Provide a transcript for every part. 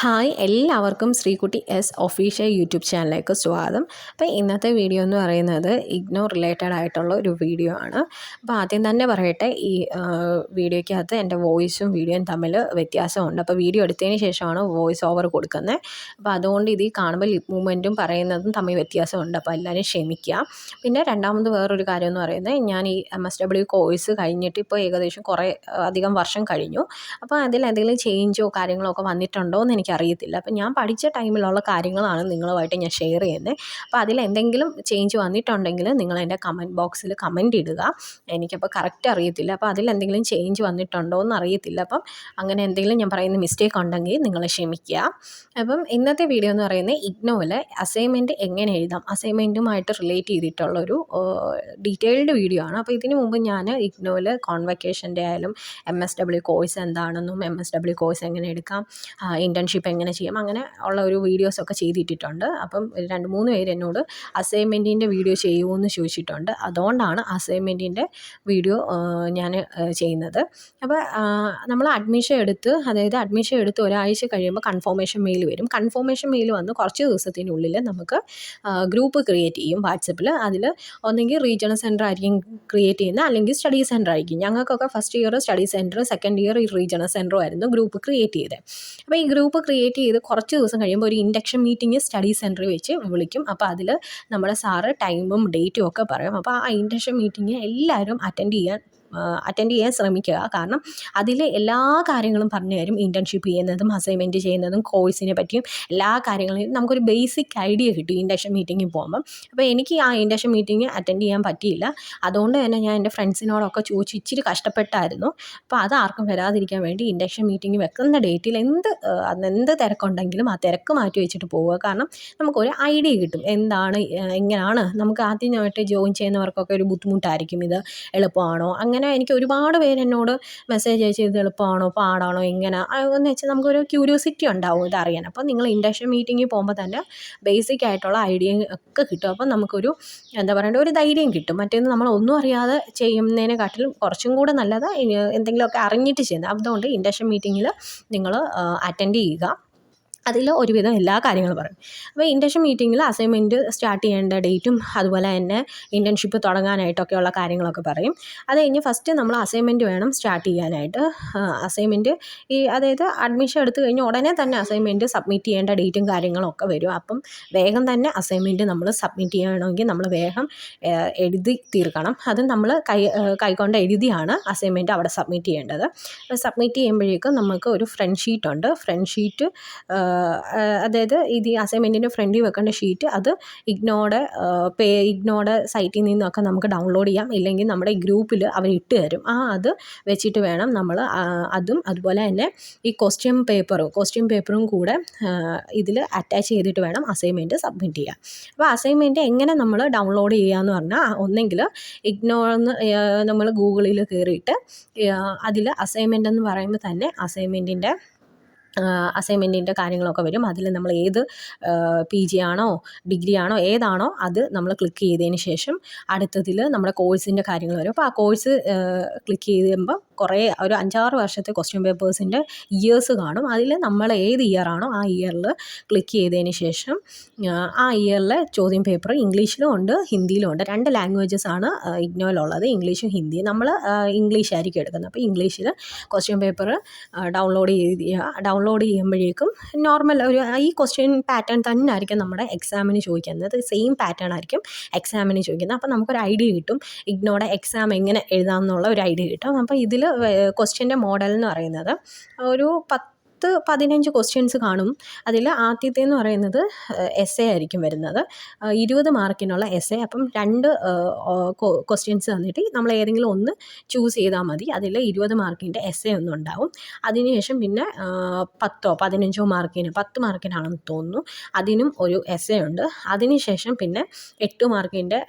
Hi എല്ലാവർക്കും Sreekutty S official YouTube ചാനലിലേക്ക് സ്വാഗതം. അപ്പോൾ ഇന്നത്തെ വീഡിയോ എന്ന് പറയുന്നത് ഇഗ്നോ റിലേറ്റഡ് ആയിട്ടുള്ള ഒരു വീഡിയോ ആണ്. അപ്പോൾ ആദ്യം തന്നെ പറയട്ടെ ഈ വീഡിയോയ്ക്കകത്ത് എന്റെ വോയിസും വീഡിയോയും തമ്മിൽ വ്യത്യാസമുണ്ട്. അപ്പോൾ വീഡിയോ എടുത്തതിന് ശേഷമാണ് വോയിസ് ഓവർ കൊടുക്കുന്നത്. അപ്പോൾ അതുകൊണ്ട് ഇത് കാണുമ്പോൾ ലിപ് മൂവ്മെന്റും പറയുന്നതും തമ്മിൽ വ്യത്യാസമുണ്ട്. അപ്പോൾ എല്ലാവരും ക്ഷമിക്കുക. പിന്നെ രണ്ടാമത് വേറൊരു കാര്യം എന്ന് പറയുന്നത് ഞാൻ ഈ എം എസ് ഡബ്ല്യു കോഴ്സ് കഴിഞ്ഞിട്ട് ഇപ്പോൾ ഏകദേശം കുറേ അധികം വർഷം കഴിഞ്ഞു. അപ്പോൾ അതിൽ എന്തെങ്കിലും ചേഞ്ചോ കാര്യങ്ങളോ ഒക്കെ വന്നിട്ടുണ്ടോ എന്ന് എനിക്കറിയത്തില്ല. അപ്പം ഞാൻ പഠിച്ച ടൈമിലുള്ള കാര്യങ്ങളാണ് നിങ്ങളുമായിട്ട് ഞാൻ ഷെയർ ചെയ്യുന്നത്. അപ്പോൾ അതിൽ എന്തെങ്കിലും ചേഞ്ച് വന്നിട്ടുണ്ടെങ്കിൽ നിങ്ങൾ എന്റെ കമന്റ് ബോക്സിൽ കമന്റ് ഇടുക. എനിക്കപ്പോൾ കറക്റ്റ് അറിയത്തില്ല. അപ്പോൾ അതിൽ എന്തെങ്കിലും ചേഞ്ച് വന്നിട്ടുണ്ടോ എന്ന് അറിയത്തില്ല. അപ്പം അങ്ങനെ എന്തെങ്കിലും ഞാൻ പറയുന്ന മിസ്റ്റേക്ക് ഉണ്ടെങ്കിൽ നിങ്ങൾ ക്ഷമിക്കുക. അപ്പം ഇന്നത്തെ വീഡിയോ എന്ന് പറയുന്നത് ഇഗ്നോയിൽ അസൈൻമെന്റ് എങ്ങനെ എഴുതാം? അസൈൻമെന്റുമായിട്ട് റിലേറ്റ് ചെയ്തിട്ടുള്ളൊരു ഡീറ്റെയിൽഡ് വീഡിയോ ആണ്. അപ്പോൾ ഇതിനു മുമ്പ് ഞാൻ ഇഗ്നോയിൽ കോൺവക്കേഷന്റെ ആയാലും എം എസ് ഡബ്ല്യു കോഴ്സ് എന്താണെന്നും എം എസ് ഡബ്ല്യു കോഴ്സ് എങ്ങനെ എടുക്കാം? ഇന്റേൺഷിപ്പ് എങ്ങനെ ചെയ്യാം? അങ്ങനെ ഉള്ള ഒരു വീഡിയോസൊക്കെ ചെയ്തിട്ടിട്ടുണ്ട്. അപ്പം രണ്ട് മൂന്ന് പേര് എന്നോട് അസൈൻമെന്റിന്റെ വീഡിയോ ചെയ്യുമോ എന്ന് ചോദിച്ചിട്ടുണ്ട്. അതുകൊണ്ടാണ് അസൈൻമെന്റിന്റെ വീഡിയോ ഞാൻ ചെയ്യുന്നത്. അപ്പോൾ നമ്മൾ അഡ്മിഷൻ എടുത്ത് അതായത് അഡ്മിഷൻ എടുത്ത് ഒരാഴ്ച കഴിയുമ്പോൾ കൺഫോമേഷൻ മെയിൽ വരും. കൺഫോമേഷൻ മെയിൽ വന്ന് കുറച്ച് ദിവസത്തിനുള്ളിൽ നമുക്ക് ഗ്രൂപ്പ് ക്രിയേറ്റ് ചെയ്യും വാട്സപ്പിൽ അതിൽ ഒന്നെങ്കിൽ റീജിയണൽ സെന്റർ ആയിരിക്കും ക്രിയേറ്റ് ചെയ്യുന്നത് അല്ലെങ്കിൽ സ്റ്റഡി സെന്റർ ആയിരിക്കും. ഞങ്ങൾക്കൊക്കെ first year study centre second year regional സെന്ററും ആയിരുന്നു ഗ്രൂപ്പ് ക്രിയേറ്റ് ചെയ്തത് അപ്പോൾ ഈ ഗ്രൂപ്പ് ക്രിയേറ്റ് ചെയ്ത് കുറച്ച് ദിവസം കഴിയുമ്പോൾ ഒരു ഇൻഡക്ഷൻ മീറ്റിംഗ് സ്റ്റഡി സെന്ററിൽ വെച്ച് വിളിക്കും. അപ്പോൾ അതിൽ നമ്മുടെ സാറ് ടൈമും ഡേറ്റും ഒക്കെ പറയും. അപ്പോൾ ആ ഇൻഡക്ഷൻ മീറ്റിംഗ് എല്ലാവരും അറ്റൻഡ് ചെയ്യാൻ അറ്റൻഡ് ചെയ്യാൻ ശ്രമിക്കുക. കാരണം അതിലെ എല്ലാ കാര്യങ്ങളും പറഞ്ഞു തരും. ഇന്റേൺഷിപ്പ് ചെയ്യുന്നതും അസൈൻമെന്റ് ചെയ്യുന്നതും കോഴ്സിനെ പറ്റിയും എല്ലാ കാര്യങ്ങളും. നമുക്കൊരു ബേസിക് ഐഡിയ കിട്ടും ഇൻഡക്ഷൻ മീറ്റിംഗിൽ പോകുമ്പം. അപ്പോൾ എനിക്ക് ആ ഇൻഡക്ഷൻ മീറ്റിംഗ് അറ്റൻഡ് ചെയ്യാൻ പറ്റിയില്ല. അതുകൊണ്ട് തന്നെ ഞാൻ എന്റെ ഫ്രണ്ട്സിനോടൊക്കെ ചോദിച്ചു ഇച്ചിരി കഷ്ടപ്പെട്ടായിരുന്നു. അപ്പോൾ അത് ആർക്കും വരാതിരിക്കാൻ വേണ്ടി ഇൻഡക്ഷൻ മീറ്റിംഗ് വെക്കുന്ന ഡേറ്റിൽ എന്ത് അന്ന് എന്ത് തിരക്കുണ്ടെങ്കിലും ആ തിരക്ക് മാറ്റി വെച്ചിട്ട് പോവുക. കാരണം നമുക്കൊരു ഐഡിയ കിട്ടും. എന്താണ് എങ്ങനെയാണ് നമുക്ക് ആദ്യമായിട്ട് ജോയിൻ ചെയ്യുന്നവർക്കൊക്കെ ഒരു ബുദ്ധിമുട്ടായിരിക്കും ഇത്. എളുപ്പമാണോ? അങ്ങനെ അങ്ങനെ എനിക്ക് ഒരുപാട് പേര് എന്നോട് മെസ്സേജ് അയച്ച് ഇത് എളുപ്പമാണോ പാടാണോ എങ്ങനെ? എന്ന് വെച്ചാൽ നമുക്കൊരു ക്യൂരിയോസിറ്റി ഉണ്ടാവും ഇതറിയാൻ അപ്പോൾ നിങ്ങൾ ഇൻഡക്ഷൻ മീറ്റിങ്ങിൽ പോകുമ്പോൾ തന്നെ ബേസിക് ആയിട്ടുള്ള ഐഡിയ ഒക്കെ കിട്ടും. അപ്പോൾ നമുക്കൊരു എന്താ പറയേണ്ട ഒരു ധൈര്യം കിട്ടും. മറ്റേന്ന് നമ്മൾ ഒന്നും അറിയാതെ ചെയ്യുന്നതിനെക്കാട്ടിലും കുറച്ചും കൂടെ നല്ലത് എന്തെങ്കിലുമൊക്കെ അറിഞ്ഞിട്ട് ചെയ്യുന്നത്. അതുകൊണ്ട് ഇൻഡക്ഷൻ മീറ്റിങ്ങിൽ നിങ്ങൾ അറ്റൻഡ് ചെയ്യുക. അതിൽ ഒരുവിധം എല്ലാ കാര്യങ്ങളും പറയും. അപ്പോൾ ഇന്റേൺഷിപ്പ് മീറ്റിങ്ങിൽ അസൈൻമെന്റ് സ്റ്റാർട്ട് ചെയ്യേണ്ട ഡേറ്റും അതുപോലെ തന്നെ ഇന്റേൺഷിപ്പ് തുടങ്ങാനായിട്ടൊക്കെയുള്ള കാര്യങ്ങളൊക്കെ പറയും. അത് കഴിഞ്ഞ് ഫസ്റ്റ് നമ്മൾ അസൈൻമെന്റ് വേണം സ്റ്റാർട്ട് ചെയ്യാനായിട്ട്. അസൈൻമെന്റ് ഈ അതായത് അഡ്മിഷൻ എടുത്തു കഴിഞ്ഞ് ഉടനെ തന്നെ അസൈൻമെന്റ് സബ്മിറ്റ് ചെയ്യേണ്ട ഡേറ്റും കാര്യങ്ങളും ഒക്കെ വരും. അപ്പം വേഗം തന്നെ അസൈൻമെന്റ് നമ്മൾ സബ്മിറ്റ് ചെയ്യണമെങ്കിൽ നമ്മൾ വേഗം എഴുതി തീർക്കണം. അത് നമ്മൾ കൈ കൈകൊണ്ട് എഴുതിയാണ് അസൈൻമെന്റ് അവിടെ സബ്മിറ്റ് ചെയ്യേണ്ടത്. സബ്മിറ്റ് ചെയ്യുമ്പോഴേക്കും നമുക്ക് ഒരു ഫ്രണ്ട് ഷീറ്റ് ഉണ്ട്. ഫ്രണ്ട് ഷീറ്റ് അതായത് ഇത് ഈ അസൈൻമെന്റിന്റെ ഫ്രണ്ടിൽ വെക്കേണ്ട ഷീറ്റ് അത് ഇഗ്നോയുടെ പേ ഇഗ്നോയുടെ സൈറ്റിൽ നിന്നൊക്കെ നമുക്ക് ഡൗൺലോഡ് ചെയ്യാം. ഇല്ലെങ്കിൽ നമ്മുടെ ഗ്രൂപ്പിൽ അവർ ഇട്ട് തരും. ആ അത് വെച്ചിട്ട് വേണം നമ്മൾ അതും അതുപോലെ തന്നെ ഈ ക്വസ്റ്റ്യൻ പേപ്പറും ക്വസ്റ്റ്യൻ പേപ്പറും കൂടെ ഇതിൽ അറ്റാച്ച് ചെയ്തിട്ട് വേണം അസൈൻമെന്റ് സബ്മിറ്റ് ചെയ്യാൻ. അപ്പോൾ അസൈൻമെന്റ് എങ്ങനെ നമ്മൾ ഡൗൺലോഡ് ചെയ്യാമെന്ന് പറഞ്ഞാൽ ഒന്നെങ്കിൽ ഇഗ്നോന്ന് നമ്മൾ ഗൂഗിളിൽ കയറിയിട്ട് അതിൽ അസൈൻമെന്റ് എന്ന് പറയുമ്പോൾ തന്നെ അസൈൻമെന്റിന്റെ അസൈൻമെന്റിന്റെ കാര്യങ്ങളൊക്കെ വരും. അതിൽ നമ്മൾ ഏത് പി ജി ആണോ ഡിഗ്രി ആണോ ഏതാണോ അത് നമ്മൾ ക്ലിക്ക് ചെയ്തതിന് ശേഷം അടുത്തതിൽ നമ്മുടെ കോഴ്സിന്റെ കാര്യങ്ങൾ വരും. അപ്പോൾ ആ കോഴ്സ് ക്ലിക്ക് ചെയ്യുമ്പോൾ കുറേ ഒരു അഞ്ചാറ് വർഷത്തെ ക്വസ്റ്റ്യൻ പേപ്പേഴ്സിന്റെ ഇയേഴ്സ് കാണും. അതിൽ നമ്മൾ ഏത് ഇയർ ആണോ ആ ഇയറിൽ ക്ലിക്ക് ചെയ്തതിന് ശേഷം ആ ഇയറിലെ ചോദ്യം പേപ്പർ ഇംഗ്ലീഷിലും ഉണ്ട് ഹിന്ദിയിലും ഉണ്ട്. രണ്ട് ലാംഗ്വേജസ് ആണ് ഇഗ്നോയിലുള്ളത് ഇംഗ്ലീഷും ഹിന്ദിയും. നമ്മൾ ഇംഗ്ലീഷായിരിക്കും എടുക്കുന്നത്. അപ്പോൾ ഇംഗ്ലീഷിൽ ക്വസ്റ്റ്യൻ പേപ്പർ ഡൗൺലോഡ് ചെയ്ത് ഡൗൺലോഡ് ചെയ്യുമ്പോഴേക്കും നോർമൽ ഒരു ഈ ക്വസ്റ്റ്യൻ പാറ്റേൺ തന്നെ ആയിരിക്കും നമ്മുടെ എക്സാമിന് ചോദിക്കുന്നത്. സെയിം പാറ്റേൺ ആയിരിക്കും എക്സാമിന് ചോദിക്കുന്നത്. അപ്പോൾ നമുക്കൊരു ഐഡിയ കിട്ടും. ഇഗ്നോടെ എക്സാം എങ്ങനെ എഴുതാമെന്നുള്ള ഒരു ഐഡിയ കിട്ടും. അപ്പോൾ ഇതിൽ ക്വസ്റ്റ്യന്റെ മോഡൽ എന്ന് പറയുന്നത് ഒരു പത്ത് പത്ത് പതിനഞ്ച് ക്വസ്റ്റ്യൻസ് കാണും. അതിൽ ആദ്യത്തെ എന്ന് പറയുന്നത് എസ് എ ആയിരിക്കും വരുന്നത്. ഇരുപത് മാർക്കിനുള്ള എസ് എ അപ്പം രണ്ട് ക്വസ്റ്റ്യൻസ് തന്നിട്ട് നമ്മൾ ഏതെങ്കിലും ഒന്ന് ചൂസ് ചെയ്താൽ മതി. അതിൽ ഇരുപത് മാർക്കിന്റെ എസ് എ ഒന്നും ഉണ്ടാവും. അതിനുശേഷം പിന്നെ പത്തോ പതിനഞ്ചോ മാർക്കിന് പത്ത് മാർക്കിനാണെന്ന് തോന്നുന്നു. അതിനും ഒരു എസ് എ ഉണ്ട് അതിനുശേഷം പിന്നെ എട്ട് മാർക്കിന്റെ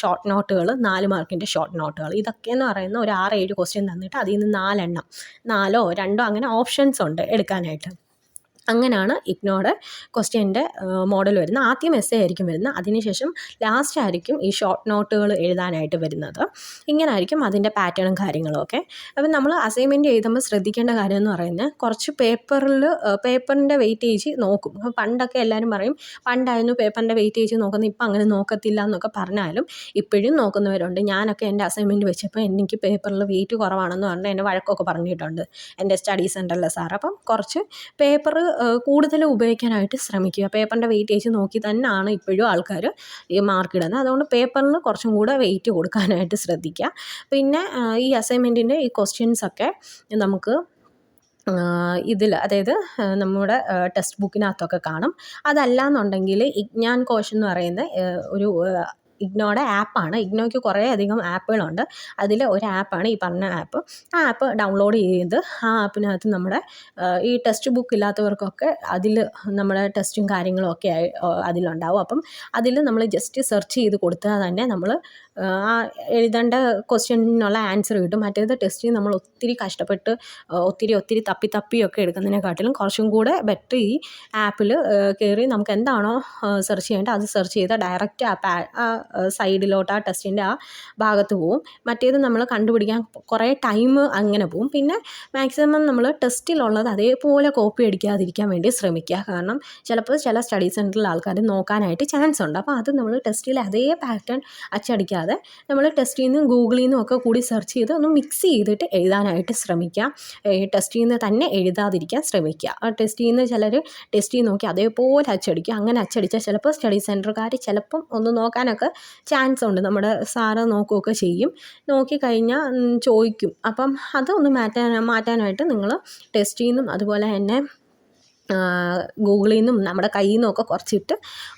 ഷോർട്ട് നോട്ടുകൾ നാല് മാർക്കിന്റെ ഷോർട്ട് നോട്ടുകൾ ഇതൊക്കെയെന്ന് പറയുന്ന ഒരു ആറ് ഏഴ് ക്വസ്റ്റ്യൻ തന്നിട്ട് അതിൽ നിന്ന് നാലെണ്ണം നാലോ രണ്ടോ അങ്ങനെ ഓപ്ഷൻസ് ഉണ്ട് എടുക്കാൻ গান আইটেম അങ്ങനെയാണ് ഇഗ്നോയുടെ ക്വസ്റ്റ്യന്റെ മോഡൽ വരുന്നത്. ആദ്യം എസ് എ ആയിരിക്കും വരുന്നത്. അതിനുശേഷം ലാസ്റ്റ് ആയിരിക്കും ഈ ഷോർട്ട് നോട്ടുകൾ എഴുതാനായിട്ട് വരുന്നത്. ഇങ്ങനെ ആയിരിക്കും അതിന്റെ പാറ്റേണും കാര്യങ്ങളും ഒക്കെ. അപ്പം നമ്മൾ അസൈൻമെന്റ് എഴുതുമ്പോൾ ശ്രദ്ധിക്കേണ്ട കാര്യം എന്ന് പറയുന്നത് കുറച്ച് പേപ്പറിൽ പേപ്പറിന്റെ വെയിറ്റേജ് നോക്കും. അപ്പോൾ പണ്ടൊക്കെ എല്ലാവരും പറയും പണ്ടായിരുന്നു പേപ്പറിന്റെ വെയിറ്റേജ് നോക്കുന്നത് ഇപ്പം അങ്ങനെ നോക്കത്തില്ല എന്നൊക്കെ പറഞ്ഞാലും ഇപ്പോഴും നോക്കുന്നവരുണ്ട്. ഞാനൊക്കെ എന്റെ അസൈൻമെന്റ് വെച്ചപ്പോൾ എനിക്ക് പേപ്പറിൽ വെയിറ്റ് കുറവാണെന്ന് പറഞ്ഞാൽ എന്നെ വഴക്കൊക്കെ പറഞ്ഞിട്ടുണ്ട് എന്റെ സ്റ്റഡി സെന്ററിലെ സാർ അപ്പം കുറച്ച് പേപ്പർ കൂടുതൽ ഉപയോഗിക്കാനായിട്ട് ശ്രമിക്കുക. പേപ്പറിന്റെ വെയിറ്റേജ് നോക്കി തന്നെയാണ് ഇപ്പോഴും ആൾക്കാർ ഈ മാർക്ക് ഇടുന്നത്. അതുകൊണ്ട് പേപ്പറിൽ കുറച്ചും കൂടെ വെയിറ്റ് കൊടുക്കാനായിട്ട് ശ്രദ്ധിക്കുക. പിന്നെ ഈ അസൈൻമെന്റിന്റെ ഈ ക്വസ്റ്റ്യൻസൊക്കെ നമുക്ക് ഇതിൽ അതായത് നമ്മുടെ ടെക്സ്റ്റ് ബുക്കിനകത്തൊക്കെ കാണും. അതല്ല എന്നുണ്ടെങ്കിൽ ഇജ്ഞാൻ കോശം എന്ന് പറയുന്ന ഒരു ഇഗ്നോയുടെ ആപ്പാണ്. ഇഗ്നോയ്ക്ക് കുറേ അധികം ആപ്പുകളുണ്ട്. അതിൽ ഒരു ആപ്പാണ് ഈ പറഞ്ഞ ആപ്പ്. ആ ആപ്പ് ഡൗൺലോഡ് ചെയ്ത് ആ ആപ്പിനകത്ത് നമ്മുടെ ഈ ടെക്സ്റ്റ് ബുക്ക് ഇല്ലാത്തവർക്കൊക്കെ അതിൽ നമ്മുടെ ടെസ്റ്റും കാര്യങ്ങളും ഒക്കെ ആയി അതിലുണ്ടാവും. അപ്പം അതിൽ നമ്മൾ ജസ്റ്റ് സെർച്ച് ചെയ്ത് കൊടുത്താൽ തന്നെ നമ്മൾ ആ എഴുതേണ്ട ക്വസ്റ്റ്യനുള്ള ആൻസർ കിട്ടും. മറ്റേത് ടെസ്റ്റ് നമ്മൾ ഒത്തിരി കഷ്ടപ്പെട്ട് ഒത്തിരി ഒത്തിരി തപ്പി തപ്പിയൊക്കെ എടുക്കുന്നതിനെക്കാട്ടിലും കുറച്ചും കൂടെ ബെറ്റർ ഈ ആപ്പിൽ കയറി നമുക്ക് എന്താണോ സെർച്ച് ചെയ്യേണ്ടത് അത് സെർച്ച് ചെയ്താൽ ഡയറക്റ്റ് ആ സൈഡിലോട്ട് ആ ടെസ്റ്റിന്റെ ആ ഭാഗത്ത് പോവും. മറ്റേത് നമ്മൾ കണ്ടുപിടിക്കാൻ കുറേ ടൈം അങ്ങനെ പോവും. പിന്നെ മാക്സിമം നമ്മൾ ടെസ്റ്റിലുള്ളത് അതേപോലെ കോപ്പി അടിക്കാതിരിക്കാൻ വേണ്ടി ശ്രമിക്കുക. കാരണം ചിലപ്പോൾ ചില സ്റ്റഡി സെന്ററിൽ ആൾക്കാർ നോക്കാനായിട്ട് ചാൻസ് ഉണ്ട്. അപ്പോൾ അത് നമ്മൾ ടെസ്റ്റിൽ അതേ പാറ്റേൺ അച്ചടിക്കാതെ നമ്മൾ ടെസ്റ്റിൽ നിന്നും ഗൂഗിളിൽ നിന്നും ഒക്കെ കൂടി സെർച്ച് ചെയ്ത് ഒന്ന് മിക്സ് ചെയ്തിട്ട് എഴുതാനായിട്ട് ശ്രമിക്കുക. ടെസ്റ്റിൽ നിന്ന് തന്നെ എഴുതാതിരിക്കാൻ ശ്രമിക്കുക. ആ ടെസ്റ്റിൽ നിന്ന് ചിലർ ടെസ്റ്റിൽ നോക്കി അതേപോലെ അച്ചടിക്കുക അങ്ങനെ അച്ചടിച്ചാൽ ചിലപ്പോൾ സ്റ്റഡി സെന്ററുകാർ ചിലപ്പം ഒന്ന് നോക്കാനൊക്കെ ചാൻസ് ഉണ്ട്. നമ്മുടെ സാറ് നോക്കുകയൊക്കെ ചെയ്യും. നോക്കിക്കഴിഞ്ഞാൽ ചോദിക്കും. അപ്പം അതൊന്ന് മാറ്റാൻ മാറ്റാനായിട്ട് നിങ്ങൾ ടെസ്റ്റ് നിന്നും അതുപോലെ തന്നെ ഗൂഗിളിൽ നിന്നും നമ്മുടെ കയ്യിൽ നിന്നൊക്കെ കുറച്ചിട്ട്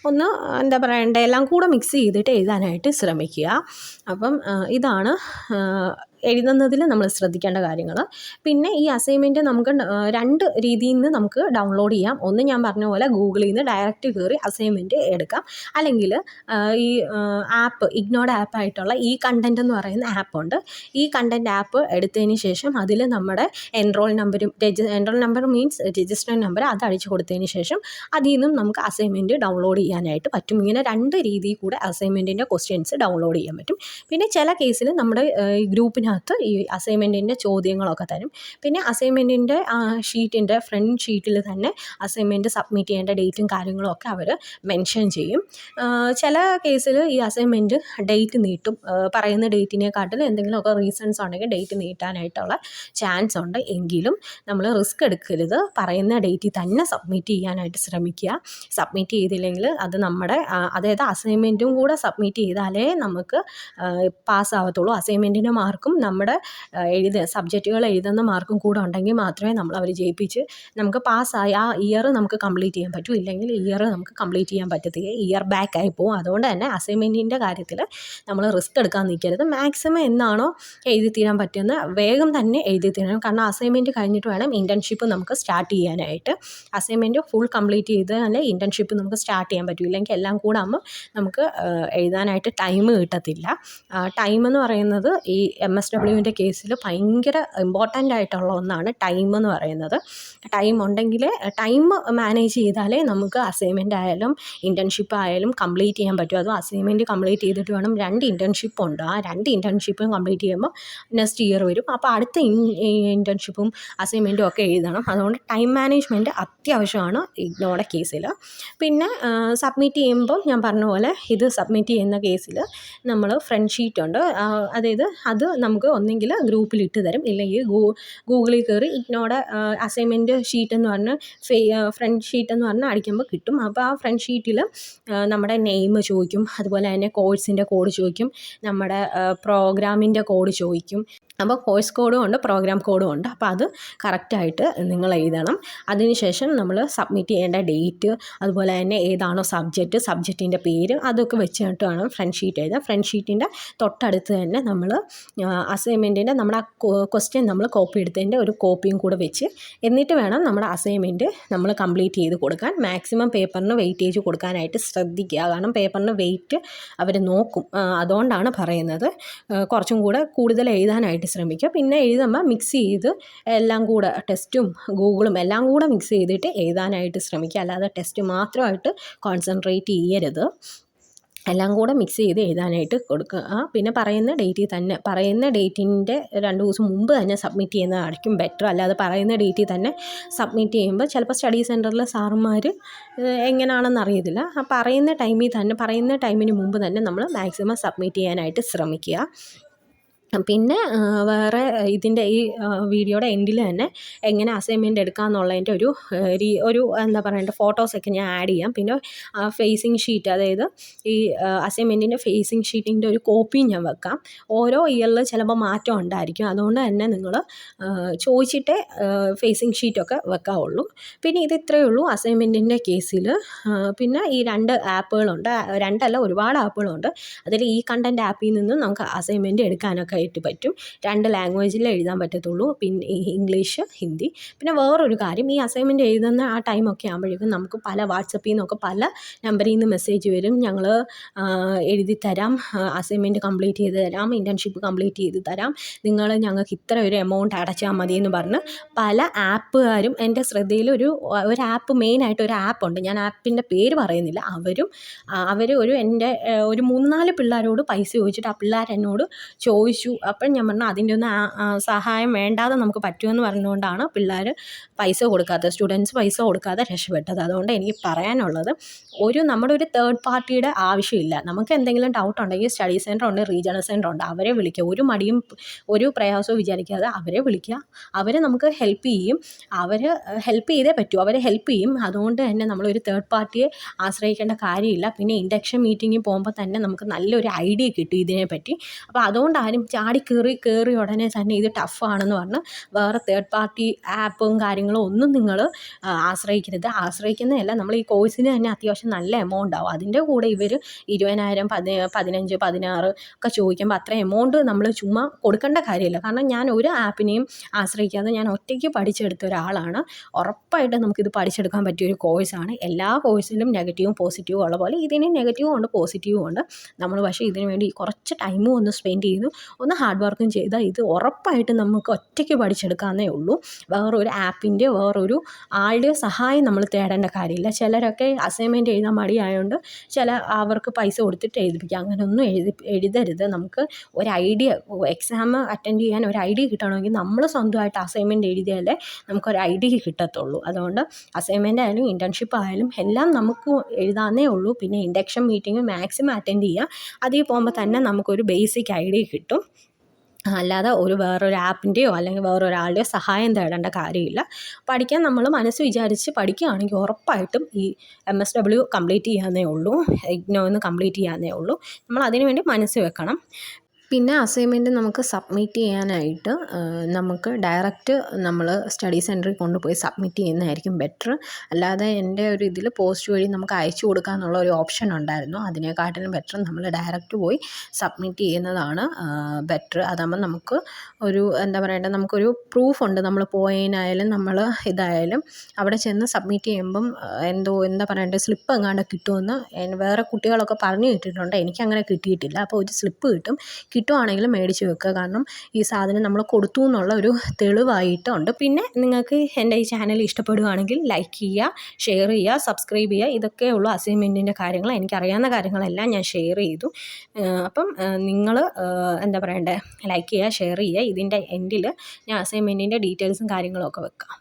ഒന്ന് എന്താ പറയണ്ടേ എല്ലാം കൂടെ മിക്സ് ചെയ്തിട്ട് എഴുതാനായിട്ട് ശ്രമിക്കുക. അപ്പം ഇതാണ് എഴുതുന്നതിൽ നമ്മൾ ശ്രദ്ധിക്കേണ്ട കാര്യങ്ങൾ പിന്നെ ഈ അസൈൻമെന്റ് നമുക്ക് രണ്ട് രീതിയിൽ നിന്ന് നമുക്ക് ഡൗൺലോഡ് ചെയ്യാം. ഒന്ന് ഞാൻ പറഞ്ഞ പോലെ ഗൂഗിളിൽ നിന്ന് ഡയറക്റ്റ് കയറി അസൈൻമെന്റ് എടുക്കാം അല്ലെങ്കിൽ ഈ ആപ്പ് ഇഗ്നോഡ് ആപ്പായിട്ടുള്ള ഈ കണ്ടന്റ് എന്ന് പറയുന്ന ആപ്പുണ്ട് ഈ കണ്ടന്റ് ആപ്പ് എടുത്തതിന് ശേഷം അതിൽ നമ്മുടെ എൻറോൾ നമ്പരും രജി enrol number means register number അത് അടിച്ചു കൊടുത്തതിന് ശേഷം അതിൽ നിന്നും നമുക്ക് അസൈൻമെന്റ് ഡൗൺലോഡ് ചെയ്യാനായിട്ട് പറ്റും. ഇങ്ങനെ രണ്ട് രീതിയിൽ കൂടെ അസൈൻമെന്റിന്റെ ക്വസ്റ്റ്യൻസ് ഡൗൺലോഡ് ചെയ്യാൻ പറ്റും. പിന്നെ ചില കേസിൽ നമ്മുടെ ഗ്രൂപ്പിന് അതിനകത്ത് ഈ അസൈൻമെന്റിന്റെ ചോദ്യങ്ങളൊക്കെ തരും. പിന്നെ അസൈൻമെന്റിന്റെ ഷീറ്റിന്റെ ഫ്രണ്ട് ഷീറ്റിൽ തന്നെ അസൈൻമെന്റ് സബ്മിറ്റ് ചെയ്യേണ്ട ഡേറ്റും കാര്യങ്ങളും ഒക്കെ അവർ മെൻഷൻ ചെയ്യും. ചില കേസിൽ ഈ അസൈൻമെന്റ് ഡേറ്റ് നീട്ടും. പറയുന്ന ഡേറ്റിനെക്കാട്ടിൽ എന്തെങ്കിലുമൊക്കെ റീസൺസ് ഉണ്ടെങ്കിൽ ഡേറ്റ് നീട്ടാനായിട്ടുള്ള ചാൻസ് ഉണ്ട്. എങ്കിലും നമ്മൾ റിസ്ക് എടുക്കരുത്. പറയുന്ന ഡേറ്റിൽ തന്നെ സബ്മിറ്റ് ചെയ്യാനായിട്ട് ശ്രമിക്കുക. സബ്മിറ്റ് ചെയ്തില്ലെങ്കിൽ അത് നമ്മുടെ അതായത് അസൈൻമെന്റും കൂടെ സബ്മിറ്റ് ചെയ്താലേ നമുക്ക് പാസ്സാവത്തുള്ളൂ അസൈൻമെന്റിന്റെ മാർക്കും നമ്മുടെ എഴുത സബ്ജക്റ്റുകൾ എഴുതുന്ന മാർക്കും കൂടെ ഉണ്ടെങ്കിൽ മാത്രമേ നമ്മൾ അവരെ ജയിപ്പിച്ച് നമുക്ക് പാസ്സായി ആ ഇയർ നമുക്ക് കംപ്ലീറ്റ് ചെയ്യാൻ പറ്റൂ. ഇല്ലെങ്കിൽ ഇയർ നമുക്ക് കംപ്ലീറ്റ് ചെയ്യാൻ പറ്റത്തില്ല. ഇയർ ബാക്ക് ആയി പോകും അതുകൊണ്ട് തന്നെ അസൈൻമെന്റിന്റെ കാര്യത്തിൽ നമ്മൾ റിസ്ക് എടുക്കാൻ നിൽക്കരുത്. മാക്സിമം എന്നാണോ എഴുതി തീരാൻ പറ്റുന്നത് വേഗം തന്നെ എഴുതി തീരണം. കാരണം അസൈൻമെന്റ് കഴിഞ്ഞിട്ട് വേണം ഇന്റേൺഷിപ്പ് നമുക്ക് സ്റ്റാർട്ട് ചെയ്യാനായിട്ട്. അസൈൻമെന്റ് ഫുൾ കംപ്ലീറ്റ് ചെയ്ത് തന്നെ ഇന്റേൺഷിപ്പ് നമുക്ക് സ്റ്റാർട്ട് ചെയ്യാൻ പറ്റും. ഇല്ലെങ്കിൽ എല്ലാം കൂടെ ആകുമ്പോൾ നമുക്ക് എഴുതാനായിട്ട് ടൈം കിട്ടത്തില്ല. ടൈം എന്ന് പറയുന്നത് ഈ എം എസ് ഡബ്ല്യുവിന്റെ കേസിൽ ഭയങ്കര ഇമ്പോർട്ടന്റ് ആയിട്ടുള്ള ഒന്നാണ് ടൈം എന്ന് പറയുന്നത്. ടൈം ഉണ്ടെങ്കിൽ ടൈം മാനേജ് ചെയ്താലേ നമുക്ക് അസൈൻമെന്റ് ആയാലും ഇന്റേൺഷിപ്പ് ആയാലും കംപ്ലീറ്റ് ചെയ്യാൻ പറ്റും. അതും അസൈൻമെന്റ് കംപ്ലീറ്റ് ചെയ്തിട്ട് വേണം രണ്ട് ഇന്റേൺഷിപ്പ് ഉണ്ട്. ആ രണ്ട് ഇന്റേൺഷിപ്പും കംപ്ലീറ്റ് ചെയ്യുമ്പോൾ നെക്സ്റ്റ് ഇയർ വരും. അപ്പോൾ അടുത്ത ഇന്റേൺഷിപ്പും അസൈൻമെന്റും ഒക്കെ എഴുതണം. അതുകൊണ്ട് ടൈം മാനേജ്മെന്റ് അത്യാവശ്യമാണ് ഇഗ്നോയുടെ കേസിൽ. പിന്നെ സബ്മിറ്റ് ചെയ്യുമ്പോൾ ഞാൻ പറഞ്ഞ പോലെ ഇത് സബ്മിറ്റ് ചെയ്യുന്ന കേസിൽ നമ്മൾ ഫ്രണ്ട് ഷീറ്റ് ഉണ്ട്. അതായത് അത് നമുക്ക് ഒന്നെങ്കിൽ ഗ്രൂപ്പിൽ ഇട്ട് തരും. ഇല്ലെങ്കിൽ ഗൂഗിളിൽ കയറി ഇഗ്നോയുടെ അസൈൻമെന്റ് ഷീറ്റ് എന്ന് പറഞ്ഞ് ഫേ ഫ്രണ്ട് ഷീറ്റ് എന്ന് പറഞ്ഞ് അടിക്കുമ്പോൾ കിട്ടും. അപ്പോൾ ആ ഫ്രണ്ട് ഷീറ്റിൽ നമ്മുടെ നെയിം ചോദിക്കും. അതുപോലെ തന്നെ കോഴ്സിന്റെ കോഡ് ചോദിക്കും. നമ്മുടെ പ്രോഗ്രാമിന്റെ കോഡ് ചോദിക്കും. അപ്പോൾ കോഴ്സ് കോഡും ഉണ്ട് പ്രോഗ്രാം കോഡും ഉണ്ട്. അപ്പോൾ അത് കറക്റ്റായിട്ട് നിങ്ങൾ എഴുതണം. അതിനുശേഷം നമ്മൾ സബ്മിറ്റ് ചെയ്യേണ്ട ഡേറ്റ് അതുപോലെ തന്നെ ഏതാണോ സബ്ജക്റ്റ് സബ്ജക്റ്റിന്റെ പേര് അതൊക്കെ വെച്ചിട്ട് വേണം ഫ്രണ്ട് ഷീറ്റ് എഴുതാം ഫ്രണ്ട് ഷീറ്റിന്റെ തൊട്ടടുത്ത് തന്നെ നമ്മൾ അസൈൻമെന്റിന്റെ നമ്മുടെ ആ ക്വസ്റ്റ്യൻ നമ്മൾ കോപ്പി എടുത്തതിന്റെ ഒരു കോപ്പിയും കൂടെ വെച്ച് എന്നിട്ട് വേണം നമ്മുടെ അസൈൻമെന്റ് നമ്മൾ കംപ്ലീറ്റ് ചെയ്ത് കൊടുക്കാൻ. മാക്സിമം പേപ്പറിന് വെയിറ്റേജ് കൊടുക്കാനായിട്ട് ശ്രദ്ധിക്കുക. കാരണം പേപ്പറിന് വെയിറ്റ് അവർ നോക്കും. അതുകൊണ്ടാണ് പറയുന്നത്. കുറച്ചും കൂടെ കൂടുതൽ എഴുതാനായിട്ട് ശ്രമിക്കുക. പിന്നെ എഴുതുമ്പോൾ മിക്സ് ചെയ്ത് എല്ലാം കൂടെ ടെസ്റ്റും ഗൂഗിളും എല്ലാം കൂടെ മിക്സ് ചെയ്തിട്ട് എഴുതാനായിട്ട് ശ്രമിക്കുക. അല്ലാതെ ടെസ്റ്റ് മാത്രമായിട്ട് കോൺസെൻട്രേറ്റ് ചെയ്യരുത്. എല്ലാം കൂടെ മിക്സ് ചെയ്ത് എഴുതാനായിട്ട് കൊടുക്കുക. പിന്നെ പറയുന്ന ഡേറ്റിൽ തന്നെ പറയുന്ന ഡേറ്റിന്റെ രണ്ട് ദിവസം മുമ്പ് തന്നെ സബ്മിറ്റ് ചെയ്യുന്നതായിരിക്കും ബെറ്റർ അല്ലാതെ പറയുന്ന ഡേറ്റിൽ തന്നെ സബ്മിറ്റ് ചെയ്യുമ്പോൾ ചിലപ്പോൾ സ്റ്റഡി സെന്ററിലെ സാറുമാർ എങ്ങനെയാണെന്ന് അറിയത്തില്ല. ആ പറയുന്ന ടൈമിൽ തന്നെ പറയുന്ന ടൈമിന് മുമ്പ് തന്നെ നമ്മൾ മാക്സിമം സബ്മിറ്റ് ചെയ്യാനായിട്ട് ശ്രമിക്കുക. പിന്നെ വേറെ ഇതിന്റെ ഈ വീഡിയോയുടെ എൻഡിൽ തന്നെ എങ്ങനെ അസൈൻമെന്റ് എടുക്കാമെന്നുള്ളതിന്റെ ഒരു രീ ഒരു എന്താ പറയണ്ടേ ഫോട്ടോസൊക്കെ ഞാൻ ആഡ് ചെയ്യാം. പിന്നെ ഫേസിങ് ഷീറ്റ് അതായത് ഈ അസൈൻമെന്റിന്റെ ഫേസിങ് ഷീറ്റിന്റെ ഒരു കോപ്പിയും ഞാൻ വെക്കാം. ഓരോ ഇയറിൽ ചിലപ്പോൾ മാറ്റം ഉണ്ടായിരിക്കും. അതുകൊണ്ട് തന്നെ നിങ്ങൾ ചോദിച്ചിട്ടേ ഫേസിങ് ഷീറ്റൊക്കെ വെക്കാവുള്ളൂ. പിന്നെ ഇത് ഇത്രയേ ഉള്ളൂ അസൈൻമെന്റിന്റെ കേസിൽ പിന്നെ ഈ രണ്ട് ആപ്പുകളുണ്ട് രണ്ടല്ല ഒരുപാട് ആപ്പുകളുണ്ട് അതിൽ ഈ കണ്ടന്റ് ആപ്പിൽ നിന്ന് നമുക്ക് അസൈൻമെന്റ് എടുക്കാനൊക്കെ ആയിട്ട് പറ്റും. രണ്ട് ലാംഗ്വേജിൽ എഴുതാൻ പറ്റത്തുള്ളൂ. പിന്നെ ഇംഗ്ലീഷ് ഹിന്ദി പിന്നെ വേറൊരു കാര്യം ഈ അസൈൻമെന്റ് എഴുതുന്ന ആ ടൈമൊക്കെ ആകുമ്പോഴേക്കും നമുക്ക് പല വാട്സപ്പിൽ നിന്നൊക്കെ പല നമ്പറിൽ നിന്ന് മെസ്സേജ് വരും. ഞങ്ങൾ എഴുതി തരാം അസൈൻമെന്റ് കംപ്ലീറ്റ് ചെയ്ത് തരാം ഇന്റേൺഷിപ്പ് കംപ്ലീറ്റ് ചെയ്ത് തരാം. നിങ്ങൾ ഞങ്ങൾക്ക് ഇത്ര ഒരു എമൗണ്ട് അടച്ചാൽ മതി എന്ന് പറഞ്ഞ് പല ആപ്പുകാരും എന്റെ ശ്രദ്ധയിൽ ഒരു ഒരു ആപ്പ് മെയിനായിട്ട് ഒരു ആപ്പുണ്ട് ഞാൻ ആപ്പിന്റെ പേര് പറയുന്നില്ല. അവരും അവർ ഒരു എന്റെ ഒരു മൂന്ന് നാല് പിള്ളേരോട് പൈസ ചോദിച്ചിട്ട് ആ പിള്ളേർ എന്നോട് ചോദിച്ചു അപ്പോൾ ഞാൻ പറഞ്ഞു അതിന്റെ ഒന്ന് സഹായം വേണ്ടാതെ നമുക്ക് പറ്റുമെന്ന് പറഞ്ഞുകൊണ്ടാണ് പിള്ളേർ പൈസ കൊടുക്കാത്തത് സ്റ്റുഡൻസ് പൈസ കൊടുക്കാതെ രക്ഷപ്പെട്ടത്. അതുകൊണ്ട് എനിക്ക് പറയാനുള്ളത് ഒരു നമ്മുടെ ഒരു തേർഡ് പാർട്ടിയുടെ ആവശ്യമില്ല. നമുക്ക് എന്തെങ്കിലും ഡൗട്ട് ഉണ്ടെങ്കിൽ സ്റ്റഡി സെന്റർ ഉണ്ട് റീജിയണൽ സെന്റർ ഉണ്ട് അവരെ വിളിക്കുക. ഒരു മടിയും ഒരു പ്രയാസവും വിചാരിക്കാതെ അവരെ വിളിക്കുക. അവർ നമുക്ക് ഹെൽപ്പ് ചെയ്യും. അവർ ഹെൽപ്പ് ചെയ്തേ പറ്റൂ. അവരെ ഹെൽപ്പ് ചെയ്യും. അതുകൊണ്ട് തന്നെ നമ്മളൊരു തേർഡ് പാർട്ടിയെ ആശ്രയിക്കേണ്ട കാര്യമില്ല. പിന്നെ ഇൻഡക്ഷൻ മീറ്റിങ്ങിൽ പോകുമ്പോൾ തന്നെ നമുക്ക് നല്ലൊരു ഐഡിയ കിട്ടും ഇതിനെപ്പറ്റി. അപ്പോൾ അതുകൊണ്ട് ആരും ചാടി കയറി കയറി ഉടനെ തന്നെ ഇത് ടഫാണെന്ന് പറഞ്ഞ് വേറെ തേർഡ് പാർട്ടി ആപ്പും കാര്യങ്ങളും ഒന്നും നിങ്ങൾ ആശ്രയിക്കരുത്. ആശ്രയിക്കുന്നതല്ല നമ്മൾ ഈ കോഴ്സിന് തന്നെ അത്യാവശ്യം നല്ല എമൗണ്ട് ആവും. അതിന്റെ കൂടെ ഇവർ ഇരുപതിനായിരം പതി പതിനഞ്ച് പതിനാറ് ഒക്കെ ചോദിക്കുമ്പോൾ അത്ര എമൗണ്ട് നമ്മൾ ചുമ്മാ കൊടുക്കേണ്ട കാര്യമില്ല. കാരണം ഞാൻ ഒരു ആപ്പിനെയും ആശ്രയിക്കാതെ ഞാൻ ഒറ്റയ്ക്ക് പഠിച്ചെടുത്ത ഒരാളാണ്. ഉറപ്പായിട്ടും നമുക്കിത് പഠിച്ചെടുക്കാൻ പറ്റിയ ഒരു കോഴ്സാണ് എല്ലാ കോഴ്സിലും നെഗറ്റീവും പോസിറ്റീവും ഉള്ള പോലെ ഇതിന് നെഗറ്റീവും ഉണ്ട് പോസിറ്റീവും ഉണ്ട് നമ്മൾ പക്ഷേ ഇതിനു വേണ്ടി കുറച്ച് ടൈമും ഒന്ന് സ്പെൻഡ് ചെയ്തു. ഒന്ന് ഹാർഡ് വർക്കും ചെയ്താൽ ഇത് ഉറപ്പായിട്ട് നമുക്ക് ഒറ്റയ്ക്ക് പഠിച്ചെടുക്കാമെന്നേ ഉള്ളൂ. വേറൊരു ആപ്പിന്റെ വേറൊരു ആളുടെ സഹായം നമ്മൾ തേടേണ്ട കാര്യമില്ല. ചിലരൊക്കെ അസൈൻമെന്റ് എഴുതാൻ മടിയായതുകൊണ്ട് ചില അവർക്ക് പൈസ കൊടുത്തിട്ട് എഴുതിപ്പിക്കുക അങ്ങനെയൊന്നും എഴുതി എഴുതരുത്. നമുക്ക് ഒരു ഐഡിയ എക്സാം അറ്റൻഡ് ചെയ്യാൻ ഒരു ഐഡിയ കിട്ടണമെങ്കിൽ നമ്മൾ സ്വന്തമായിട്ട് അസൈൻമെന്റ് എഴുതിയാലേ നമുക്കൊരു ഐഡിയ കിട്ടത്തുള്ളൂ. അതുകൊണ്ട് അസൈൻമെന്റ് ആയാലും ഇന്റേൺഷിപ്പ് ആയാലും എല്ലാം നമുക്ക് എഴുതാന്നേ ഉള്ളൂ. പിന്നെ ഇൻഡക്ഷൻ മീറ്റിംഗ് മാക്സിമം അറ്റൻഡ് ചെയ്യുക. അതിൽ പോകുമ്പോൾ തന്നെ നമുക്കൊരു ബേസിക് ഐഡിയ കിട്ടും. അല്ലാതെ ഒരു വേറൊരു ആപ്പിന്റെയോ അല്ലെങ്കിൽ വേറൊരാളുടെയോ സഹായം തേടേണ്ട കാര്യമില്ല. പഠിക്കാൻ നമ്മൾ മനസ്സ് വിചാരിച്ച് പഠിക്കുകയാണെങ്കിൽ ഉറപ്പായിട്ടും ഈ എം എസ് ഡബ്ല്യു കംപ്ലീറ്റ് ചെയ്യാവുന്നേ ഉള്ളൂ. ഇഗ്നോ എന്ന് കംപ്ലീറ്റ് ചെയ്യാവുന്നേ ഉള്ളൂ. നമ്മൾ അതിനുവേണ്ടി മനസ്സ് വെക്കണം. പിന്നെ അസൈൻമെന്റ് നമുക്ക് സബ്മിറ്റ് ചെയ്യാനായിട്ട് നമുക്ക് ഡയറക്റ്റ് നമ്മൾ സ്റ്റഡി സെന്ററിൽ കൊണ്ടുപോയി സബ്മിറ്റ് ചെയ്യുന്നതായിരിക്കും ബെറ്റർ അല്ലാതെ എന്റെ ഒരു ഇതിൽ പോസ്റ്റ് വഴി നമുക്ക് അയച്ചു കൊടുക്കുക എന്നുള്ള ഒരു ഓപ്ഷൻ ഉണ്ടായിരുന്നു. അതിനെക്കാട്ടിലും ബെറ്റർ നമ്മൾ ഡയറക്റ്റ് പോയി സബ്മിറ്റ് ചെയ്യുന്നതാണ് ബെറ്റർ അതാകുമ്പോൾ നമുക്ക് ഒരു എന്താ പറയേണ്ടത് നമുക്കൊരു പ്രൂഫ് ഉണ്ട് നമ്മൾ പോയതിനായാലും നമ്മൾ ഇതായാലും. അവിടെ ചെന്ന് സബ്മിറ്റ് ചെയ്യുമ്പം എന്തോ എന്താ പറയേണ്ടത് സ്ലിപ്പ് എങ്ങാണ്ട് കിട്ടുമെന്ന് വേറെ കുട്ടികളൊക്കെ പറഞ്ഞു കിട്ടിയിട്ടുണ്ട് എനിക്കങ്ങനെ കിട്ടിയിട്ടില്ല. അപ്പോൾ ഒരു സ്ലിപ്പ് കിട്ടും. കിട്ടുവാണെങ്കിൽ മേടിച്ച് വെക്കുക. കാരണം ഈ സാധനം നമ്മൾ കൊടുത്തു എന്നുള്ള ഒരു തെളിവായിട്ടുണ്ട്. പിന്നെ നിങ്ങൾക്ക് എന്റെ ഈ ചാനൽ ഇഷ്ടപ്പെടുകയാണെങ്കിൽ ലൈക്ക് ചെയ്യുക ഷെയർ ചെയ്യുക സബ്സ്ക്രൈബ് ചെയ്യുക. ഇതൊക്കെ ഉള്ളൂ അസൈൻമെന്റിന്റെ കാര്യങ്ങൾ എനിക്കറിയാവുന്ന കാര്യങ്ങളെല്ലാം ഞാൻ ഷെയർ ചെയ്തു. അപ്പം നിങ്ങൾ എന്താ പറയണ്ടേ? ലൈക്ക് ചെയ്യുക ഷെയർ ചെയ്യുക. ഇതിന്റെ എൻഡിൽ ഞാൻ അസൈൻമെന്റിന്റെ ഡീറ്റെയിൽസും കാര്യങ്ങളും ഒക്കെ വെക്കാം.